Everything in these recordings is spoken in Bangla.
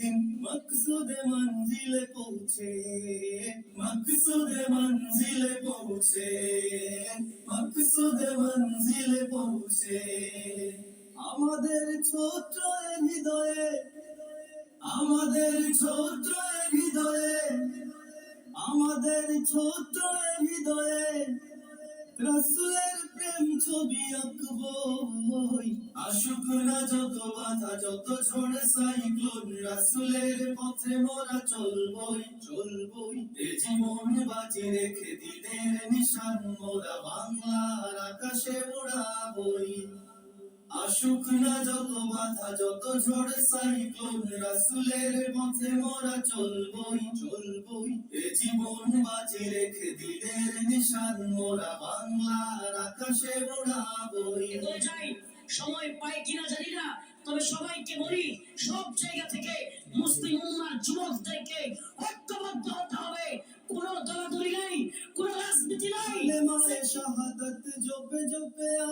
দিন, মকসুদে মঞ্জিলে পৌঁছে, মকসুদে মঞ্জিলে পৌঁছে, মকসুদে মঞ্জিলে পৌঁছে। আমাদের ছোট্ট এ হৃদয়ে, আমাদের ছোট্ট এ হৃদয়ে, আমাদের ছোট্ট এ হৃদয়ে, রসুলের প্রেম ছবি আঁকবই আসুক না যত বাধা, যত ঝড়, সাইক্লোন রাসুলের পথে মোরা চলবই চলবই। এ জীবন বাজি রেখে দিনের নিশান, মোরা বাংলার আকাশে উড়াবই। আসুক না যত বাধা, যত ঝড়, সাইক্লোন, রাসুলের পথে মোরা চলবই চলবই। এ জীবন বাজি রেখে দিনের নিশান, মোরা বাংলার আকাশে উড়াবই তো সময় পাই কিনা জানি না, তবে সবাইকে বলি, সব জায়গা থেকে মুসলিম উম্মার যুবকদেরকে ঐক্যবদ্ধ হতে হবে।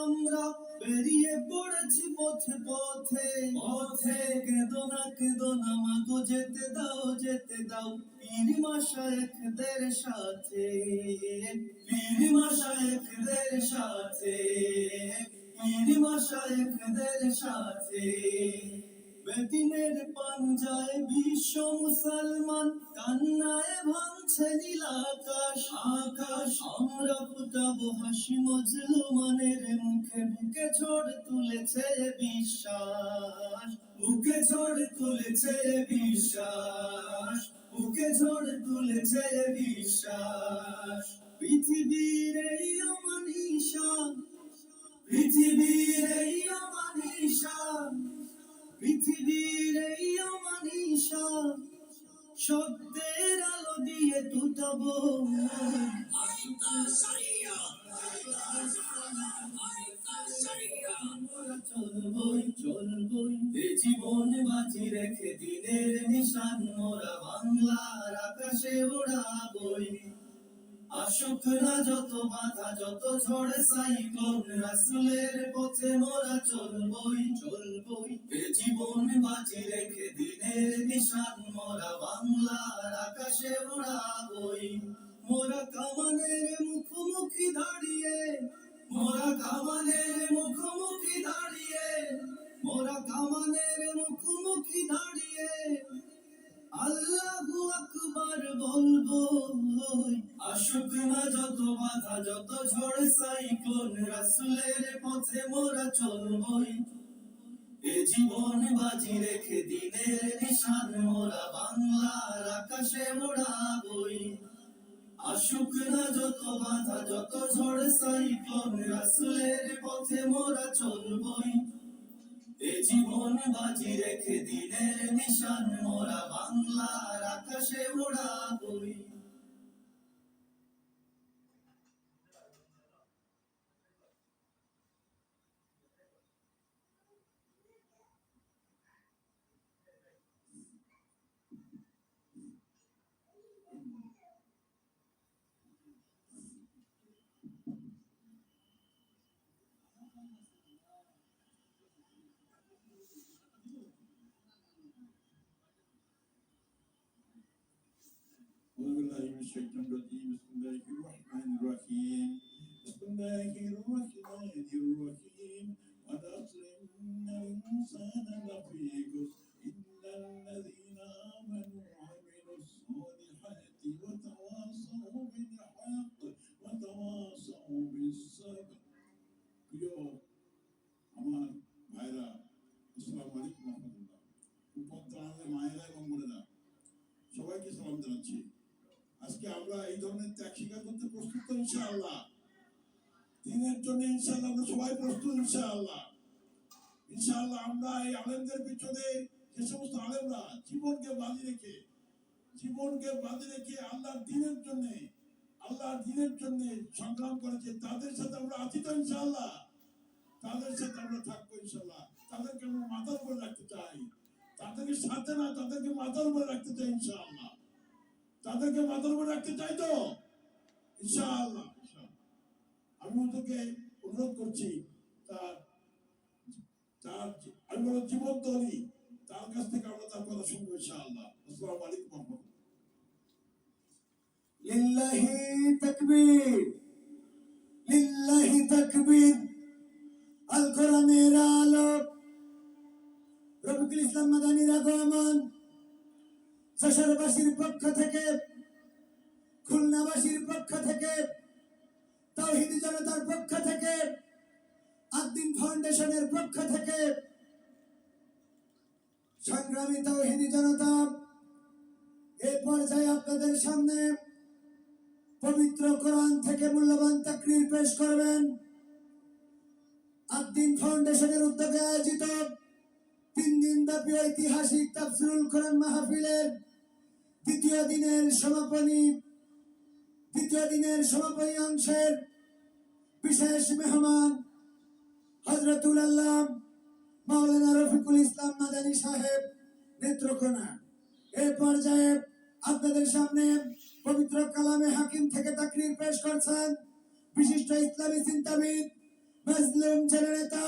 আমরা বেরিয়ে না কেদো না যেতে দাও যেতে দাও। পীর মাশায়েখদের সাথে, পীর মাশায়েখদের সাথে, পীর মাশায়েখদের সাথে। বেদিনের পাঞ্জায় বিশ্ব মুসলমান, কান্নায় ভাঙছে নীল আকাশ আকাশ আমরা ফুটাবো হাসি মজলুমানের মুখে বুকে ঝড় তুলেছে বিশ্বাস বুকে ঝড় তুলেছে বিশ্বাস বুকে ঝড় তুলেছে বিশ্বাস। পৃথিবীর এই অমানিসা পৃথিবীর এই অমানিসা পৃথিবীর এই অমানিসা শব্দের আলো দিয়ে টুটাবো চলবই চলবই, এ জীবন বাজি রেখে দিনের নিশান, মোরা বাংলার আকাশে ওড়াবই আসুক মোরা চলবই মোরা বাংলার মুখোমুখি দাঁড়িয়ে, মোরা কামানের মুখোমুখি দাঁড়িয়ে, মোরা কামানের মুখোমুখি দাঁড়িয়ে আল্লাহু আকবার বলব আসুক না যত বাধা, যত ঝড় সাইক্লোন, রাসুলের পথে মোরা চলবই। এ জীবন বাজি রেখে দিনের নিশান মোরা, বাংলার আকাশে মোড়াবই আসুক না যত বাধা, যত ঝড় সাইক্লোন, রাসুলের পথে মোরা চলবই। এ জীবন বাজি রেখে দিনের নিশান মোরা বাংলার আকাশে উড়াবই أعوذ بالله من الشيطان الرجيم بسم الله الرحمن الرحيم بسم الله الرحمن الرحيم والعصر إن الإنسان لفي خسر সংগ্রাম করেছে, তাদের সাথে আমরা আছি তো ইনশাআল্লাহ। তাদের সাথে আমরা থাকব ইনশাআল্লাহ। তাদেরকে আমরা মাথার উপর রাখতে চাই। তাদেরকে সাথে না, তাদেরকে মাথার উপর রাখতে চাই ইনশাআল্লাহ। তাদেরকে মাথার উপর রাখতে চাই তো? ইনশাআল্লাহ। আমি ওদেরকে অনুরোধ করছি তার তার আমি বলো জীবন তৈরি কাছ থেকে আমরা তার কথা শুনব ইনশাআল্লাহ। আসসালামু আলাইকুম লিল্লাহি তাকবীর লিল্লাহি তাকবীর। আল কোরআনের আলো রফিকুল ইসলাম মাদানীর আগমন। যশোরবাসীর পক্ষ থেকে, খুলনাবাসীর পক্ষ থেকে, তাওহিদি জনতার পক্ষ থেকে আদ্দিন ফাউন্ডেশনের পক্ষ থেকে সংগ্রামী তাওহিদি জনতা এই পর্যায়ে আপনাদের সামনে পবিত্র কোরআন থেকে মূল্যবান তাকরির পেশ করবেন। আদ্দিন ফাউন্ডেশনের উদ্যোগে আয়োজিত তিন দিন ব্যাপী ঐতিহাসিক তাফসিরুল কোরআন মাহফিলের দ্বিতীয় দিনের সমাপনী, দ্বিতীয় দিনের সমাপনী অংশের বিশেষ মেহমান হজরতুল আল্লাহ মাওলানা রফিকুল ইসলাম মাদানী সাহেব, নেত্রকোনা। এই পর্যায়ে আপনাদের সামনে পবিত্র কালামে হাকিম থেকে তাকরির পেশ করছেন বিশিষ্ট ইসলামী চিন্তাবিদ, মজলুম জননেতা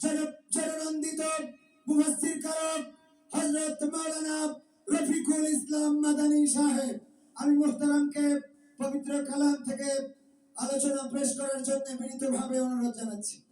জন- জননন্দিত, মুফাসসির কারক, হযরত মাওলানা রফিকুল ইসলাম মাদানী সাহেব। আমি মুহতারামকে পবিত্র কালাম থেকে আলোচনা পেশ করার জন্য বিনীতভাবে অনুরোধ জানাচ্ছি।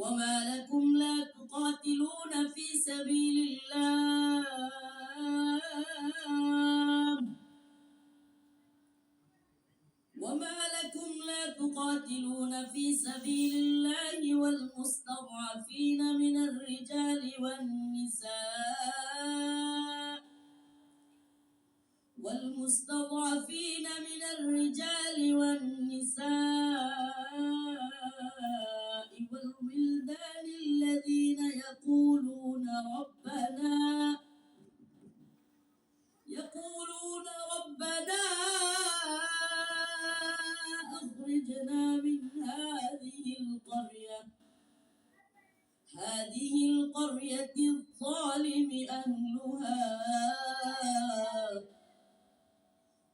وما لكم لا تقاتلون في سبيل الله. وما لكم لا تقاتلون في سبيل الله والمستضعفين من الرجال والنساء. والمستضعفين من الرجال والنساء. والولدان الذين يقولون ربنا يقولون ربنا أخرجنا من هذه القرية هذه القرية الظالم أهلها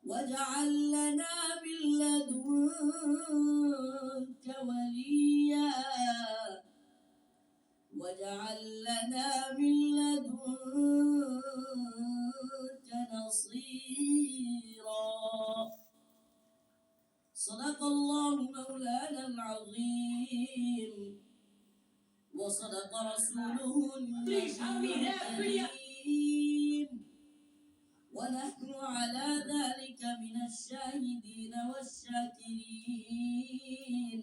واجعل لنا من لدنك وليا. واجعل لنا من لدنك نصيرا. صدق الله مولانا العظيم. وصدق رسوله الكريم. ونحن على ذلك من الشاهدين والشاكرين.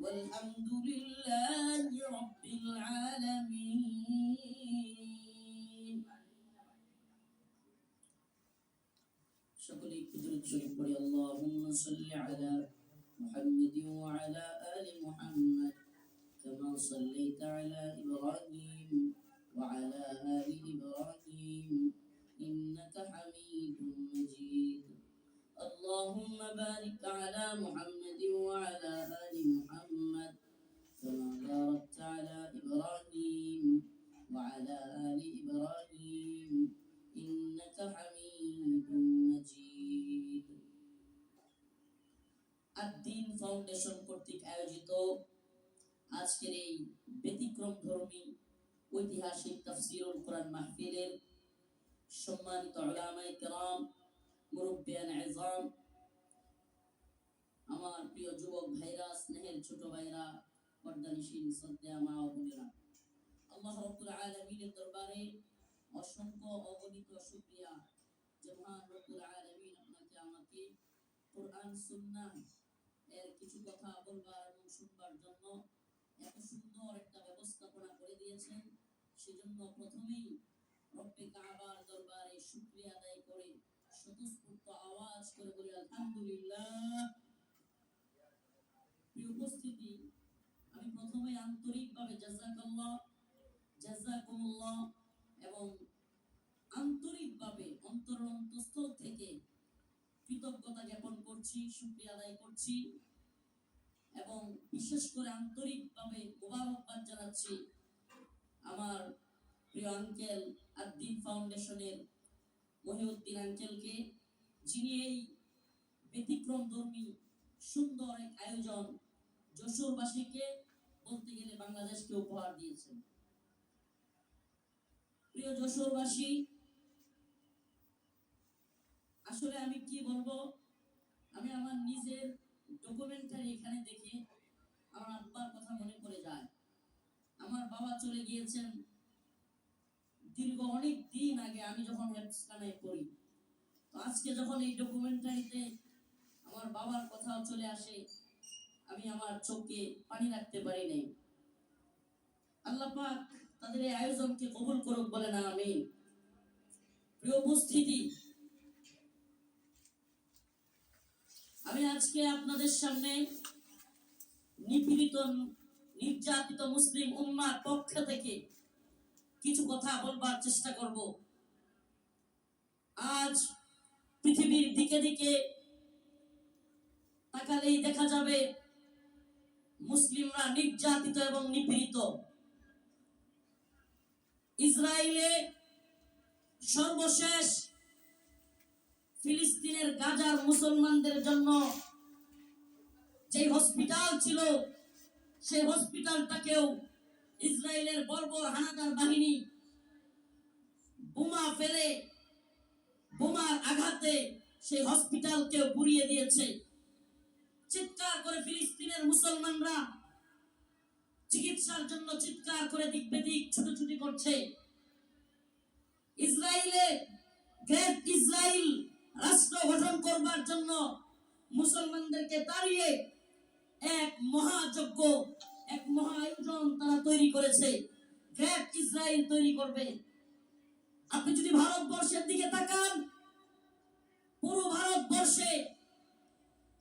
والحمد لله رب العالمين. شكري قدرت شكري اللهم صل على محمد وعلى آل محمد كما صليت على إبراهيم وعلى آل إبراهيم. إنك حميد مجيد. اللهم بارك على محمد وعلى آل ঐতিহাসিক তাফসিরুল কোরআন মাহফিলের সম্মানিত উলামায়ে কেরাম, মুরব্বিয়ান ইজাম আমার প্রিয় যুবক ভাইরা, স্নেহের ছোট ভাইরা, পর্দানিসীন শ্রদ্ধা মা ও বোনেরা। আল্লাহ রব্বুল আলামিনের দরবারে অসংখ্য অসংখ্য শুকরিয়া। যে মহান রব্বুল আলামিন আপনাকে, আমাকে কোরআন সুন্নাহ এর কিছু কথা বলবার এবং শুনবার জন্য এত সুন্দর একটা ব্যবস্থাপনা করে দিয়েছেন। সেজন্য প্রথমেই রব্বে কাবার দরবারে শুকরিয়া আদায় করে স্বতঃস্ফূর্ত আওয়াজ করে বলি, আলহামদুলিল্লাহ। উপস্থিতি, আমি প্রথমে আন্তরিকভাবে জাজাকাল্লাহ জাজাকুমুল্লাহ এবং আন্তরিকভাবে অন্তর অন্তঃস্থল থেকে কৃতজ্ঞতা জ্ঞাপন করছি, শুকরিয়া আদায় করছি এবং বিশেষ করে আন্তরিকভাবে মোবারকবাদ জানাচ্ছি। আমার প্রিয় আঙ্কেল আদ্দিন ফাউন্ডেশনের মহিউদ্দিন আঙ্কেলকে, যিনি এই ব্যতিক্রম ধর্মী সুন্দর এক আয়োজন যশোরবাসীকে বলতে গেলে বাংলাদেশকে উপহার দিয়েছেন। প্রিয় যশোরবাসী, আসলে আমি কি বলব? আমি আমার নিজের ডকুমেন্টারি এখানে দেখে আমার আব্বার কথা মনে পড়ে যায়। আমার বাবা চলে গিয়েছেন দীর্ঘ অনেক দিন আগে, আমি যখন হেফসখানায় পড়ি। তো আজকে যখন এই ডকুমেন্টারিতে আমার বাবার কথাও চলে আসে, আমি আমার চোখে পানি রাখতে পারি নাই। আল্লাহ পাক তাদের এই আয়োজনকে কবুল করুক বলে না আমি প্রিয় উপস্থিতি, আমি আজকে আপনাদের সামনে নিপীড়িত নির্যাতিত মুসলিম উম্মার পক্ষ থেকে কিছু কথা বলবার চেষ্টা করব। আজ পৃথিবীর দিকে দিকে তাকালেই দেখা যাবে মুসলিমরা নির্যাতিত এবং নিপীড়িত। ইসরায়েলে সর্বশেষ ফিলিস্তিনের গাজার মুসলমানদের জন্য যে হসপিটাল ছিল সেই হসপিটালটাকেও ইসরায়েলের বর্বর হানাদার বাহিনী বোমা ফেলে, বোমার আঘাতে সেই হসপিটালকেও পুড়িয়ে দিয়েছে। চিৎকার করে ফিলিস্তিনের মুসলমানরা চিকিৎসার জন্য চিৎকার করে দিক বেদিক ছুটোছুটি করছে। ইসরায়েলে গ্রেট ইসরায়েল রাষ্ট্র গঠন করবার জন্য মুসলমানদেরকে তাড়িয়ে এক মহাযজ্ঞ, এক মহা আয়োজন তারা তৈরি করেছে। গ্রেট ইসরায়েল তৈরি করবে। আপনি যদি ভারতবর্ষের দিকে তাকান, পুরো ভারতবর্ষে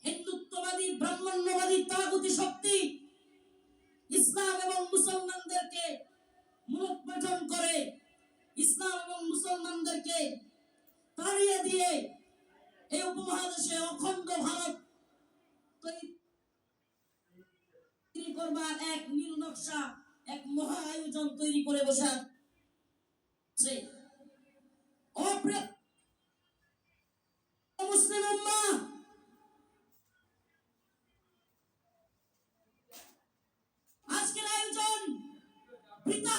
হিন্দুত্ববাদী, ব্রাহ্মণ্যবাদী তাগুতি শক্তি ইসলাম এবং মুসলমানদেরকে মূলোৎপাটন করে, ইসলাম এবং মুসলমানদেরকে তাড়িয়ে দিয়ে এই উপমহাদেশে অখণ্ড ভারত তৈরি করবার এক নীল নকশা এক মহা আয়োজন তৈরি করে আজকের আয়োজন বৃথা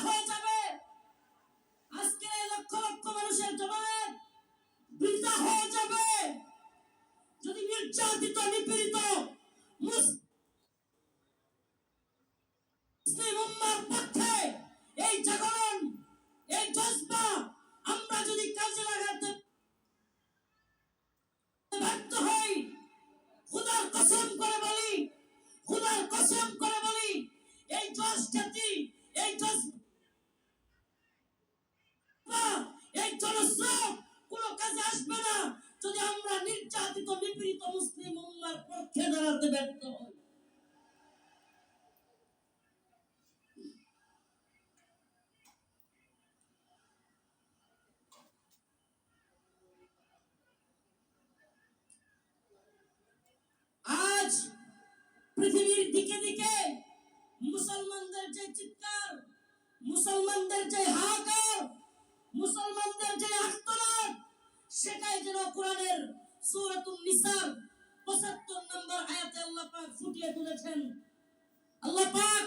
দিকে দিকে মুসলমানদের যে চিৎকার মুসলমানদের যে হাহাকার মুসলমানদের যে আত্মনাদ সেটাই যেন কোরআনের সূরাতুন নিসার 75 নম্বর আয়াতে আল্লাহ পাক ফুটিয়ে তুলেছেন আল্লাহ পাক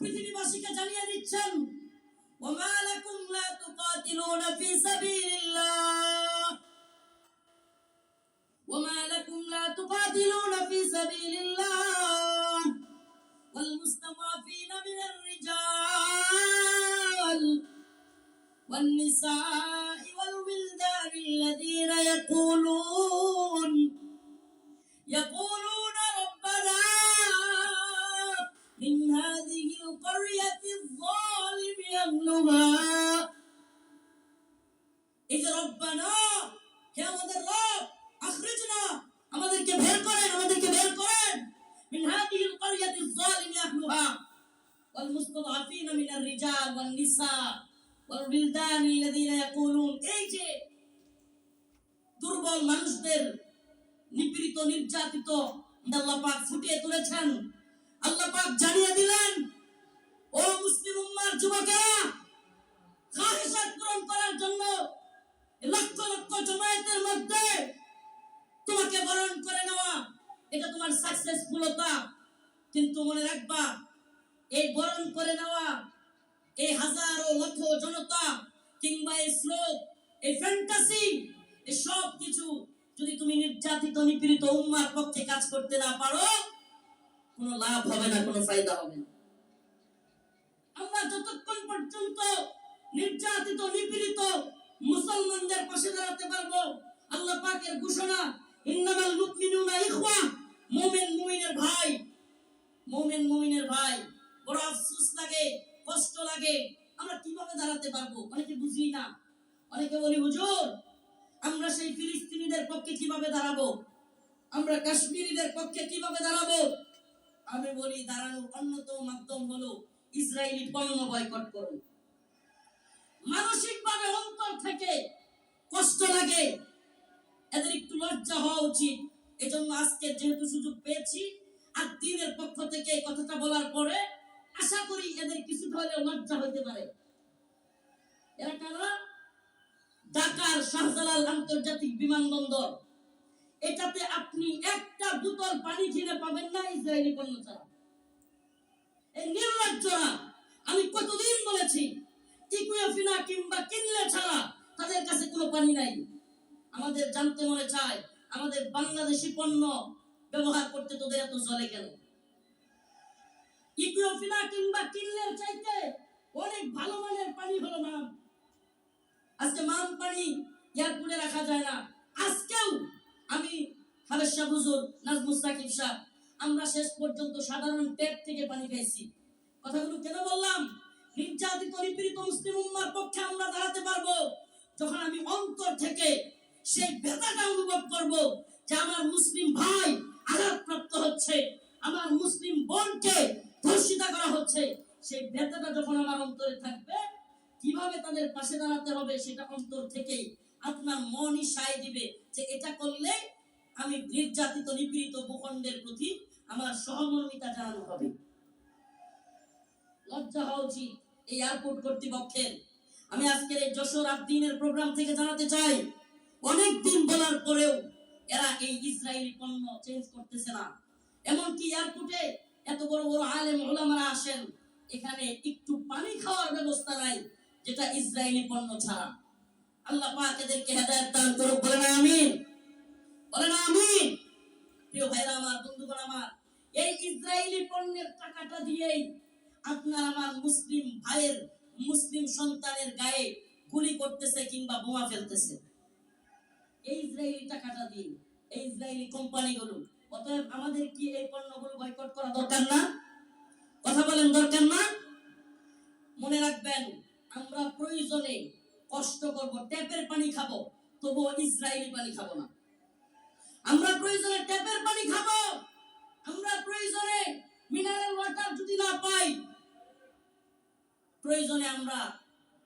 পৃথিবীবাসীকে জানিয়ে দিচ্ছেন وما لكم لا تقاتلون في سبيل الله وما لكم لا تقاتلون في سبيل الله والمستضعفين من الرجال والنساء والولدان يقولون يقولون ربنا من هذه القرية الظالم أهلها الرجال والنساء والولدان الذين يقولون এই যে দুর্বল মানুষদের নিপীড়িত নির্যাতিত আল্লাহ পাক ফুটিয়ে তুলেছেন আল্লাহ পাক জানিয়ে দিলেন ও মুসলিম উম্মার যুবকেরা খাহিসাত পূরণ করার জন্য লক্ষ লক্ষ জমায়েতের মধ্যে তোমাকে বরণ করে নেওয়া এটা তোমার সাকসেসফুলতা কিন্তু মনে রাখবা এই বরণ করে নেওয়া এই হাজারো লক্ষ জনতা কিংবা এই স্লোক এই ফ্যান্টাসি এই সব কিছু যদি তুমি নির্যাতিত, নিপীড়িত উম্মার পক্ষে কাজ করতে না পারো, কোনো লাভ হবে না, কোনো ফায়দা হবে না। আমরা যতক্ষণ পর্যন্ত নির্যাতিত, নিপীড়িত মুসলমানদের পাশে দাঁড়াতে পারব, আল্লাহ পাকের ঘোষণা, ইন্নামাল মুমিনুনা ইখওয়া, মুমিন মুমিনের ভাই, মুমিন মুমিনের ভাই, বড় আফসোস লাগে। কষ্ট লাগে, আমরা কীভাবে দাঁড়াতে পারব? অনেকে বুঝি না। অনেকে বলি, হুজুর, আমরা সেই ফিলিস্তিনিদের পক্ষে কীভাবে দাঁড়াবো? আমরা কাশ্মীরিদের পক্ষে কীভাবে দাঁড়াবো? আমি বলি, দাঁড়ানোর অন্যতম মাধ্যম হলো ইসরায়েলি পণ্য বয়কট করুন মানসিকভাবে অন্তর থেকে কষ্ট লাগে। এদের একটু লজ্জা হওয়া উচিত। এজন্য আজকে যেহেতু সুযোগ পেয়েছি, আর দিনের পক্ষ থেকে কথাটা বলার পরে আশা করি এদের কিছুটা হলেও লজ্জা হইতে পারে। এরা কারা? ঢাকার শাহজালাল আন্তর্জাতিক বিমানবন্দর। এটাতে আপনি একটা বোতল পানি কিনে পাবেন না, ইসরায়েলি পণ্য ছাড়া এই নির্লজ্জরা, আমি কতদিন বলেছি, ইকুয়েফিনা কিংবা কিনলে ছাড়া তাদের কাছে কোনো পানি নাই। আমাদের জানতে মনে চায়, আমাদের বাংলাদেশি পণ্য ব্যবহার করতে তোদের এত জলে কেন? ইকুয়েফিনা কিংবা চাইতে অনেক ভালো মানের পানি হলো মাম। আজকে মাম পানি এয়ারপোর্টে রাখা যায় না। আজকেও আমি আমরা শেষ পর্যন্ত সাধারণ ট্যাপ থেকে পানি খাইছি। কথাগুলো কেন বললাম? নির্যাতিত, নিপীড়িত মুসলিম উম্মার পক্ষে আমরা দাঁড়াতে পারব যখন আমি অন্তর থেকে সেই ব্যথাটা অনুভব করব যে আমার মুসলিম ভাই আঘাতপ্রাপ্ত হচ্ছে, আমার মুসলিম বোনকে ধর্ষিতা করা হচ্ছে সেই ব্যথাটা যখন আমার অন্তরে থাকবে, কীভাবে তাদের পাশে দাঁড়াতে হবে সেটা অন্তর থেকেই আপনার মনই সায় দিবে যে এটা করলে আমি নির্যাতিত, নিপীড়িত ভূখণ্ডের প্রতি আমার সহমর্মিতা জানানো হবে। লজ্জা হওয়া উচিত এই এয়ারপোর্ট কর্তৃপক্ষের। আমি আজকের এই যশোর দিনের প্রোগ্রাম থেকে জানাতে চাই, অনেক দিন বলার পরেও এরা এই ইসরায়েলি পণ্য চেঞ্জ করতেছে না। এমনকি এয়ারপোর্টে এত বড় বড় আলেম ওলামারা আসেন এখানে একটু পানি খাওয়ার ব্যবস্থা নাই, যেটা ইসরায়েলি পণ্য ছাড়া। আল্লাহ পাক এদেরকে হেদায়েত দান করুক বলে না আমিন। বলে না আমিন। প্রিয় ভাইরা আমার, বন্ধুগণ আমার, এই ইসরায়েলি পণ্যের টাকাটা দিয়েই আপনার আমার মুসলিম ভাইয়ের, মুসলিম সন্তানের গায়ে গুলি করতেছে কিংবা বোমা ফেলতেছে। এই ইসরায়েলি টাকাটা দিয়ে, এই ইসরায়েলি কোম্পানিগুলো, অতএব আমাদের কি এই পণ্যগুলো বয়কট করা দরকার না? কথা বলেন দরকার না? মনে রাখবেন, আমরা প্রয়োজনে কষ্ট করব, ট্যাপের পানি খাব, তবুও ইসরায়েলি পানি খাব না। আমরা প্রয়োজনে ট্যাপের পানি খাব, আমরা প্রয়োজনে মিনারেল ওয়াটার যদি না পাই, প্রয়োজনে আমরা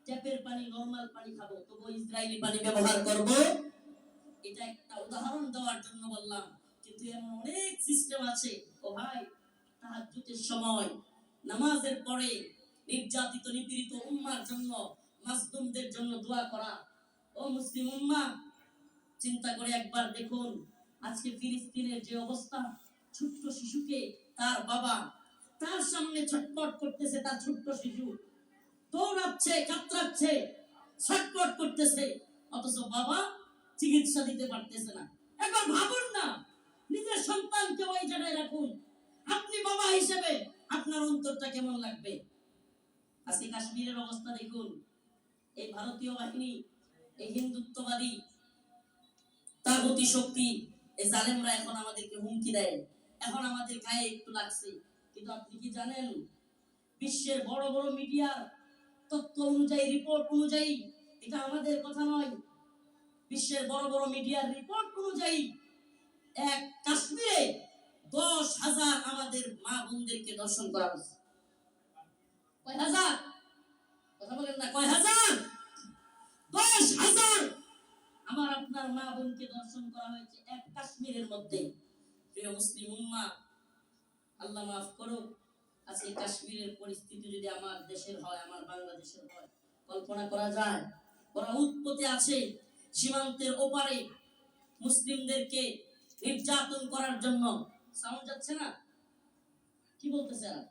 ট্যাপের পানি নরমাল পানি খাব তবু ইসরায়েলি পানি ব্যবহার করব। এটা একটা উদাহরণ দেওয়ার জন্য বললাম, কিন্তু এমন অনেক সিস্টেম আছে। ও ভাই, তাহাজ্জুদের সময় নামাজের পরে নির্যাতিত, নিপীড়িত উম্মার জন্য মাসদুমদের জন্য দোয়া করা। ও মুসলিম উম্মা, চিন্তা করে একবার দেখুন, আজকে ফিলিস্তিনের যে অবস্থা, ছোট্ট শিশুকে তার বাবা তার সামনে ছটপট করতেছে, তার ছোট্ট শিশু। দৌড়াচ্ছে, কাতরাচ্ছে, ছটপট করতেছে। অথচ বাবা চিকিৎসা দিতে পারতেছে না। একবার ভাবুন না, নিজের সন্তানকে ওই জায়গায় রাখুন। আপনি আপনার অন্তরটা কেমন লাগবে? আজকে কাশ্মীরের অবস্থা দেখুন। এই ভারতীয় বাহিনী, এই হিন্দুত্ববাদী তাগতি শক্তি, এই জালেমরা এখন আমাদেরকে হুমকি দেয়। এখন আমাদের গায়ে একটু লাগছে। কিন্তু আপনি কি জানেন? বিশ্বের বড় বড় মিডিয়ার তথ্য অনুযায়ী, রিপোর্ট অনুযায়ী, এটা আমাদের কথা নয়। বিশ্বের বড় বড় মিডিয়ার রিপোর্ট অনুযায়ী, এক কাশ্মীরে দশ হাজার আমাদের মা বোনদেরকে দর্শন করা হয়েছে। কয় হাজার কথা বলেন না কয় হাজার দশ হাজার! আমার আপনার মা বোনকে দর্শন করা হয়েছে এক কাশ্মীরের মধ্যে। প্রিয় মুসলিম উম্মা, আল্লাহ মাফ করুক, আজকে কাশ্মীরের পরিস্থিতি যদি আমার দেশের হয়, আমার বাংলাদেশের হয়, কল্পনা করা যায়, ওরা উৎপত্তি আছে সীমান্তের ওপারে মুসলিমদেরকে নির্যাতন করার জন্য। সাউন্ড যাচ্ছে না? কি বলতেছে আর?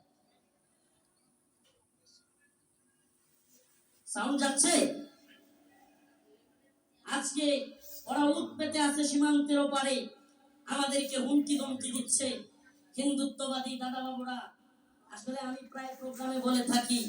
সাউন্ড যাচ্ছে? আজকে ওরা উৎ পেতে আছে সীমান্তের ওপারে। আমাদেরকে হুমকি ধমকি দিচ্ছে। হিন্দুত্ববাদী দাদা বাবুরা আসলে আমি প্রায় প্রোগ্রামে বলে থাকি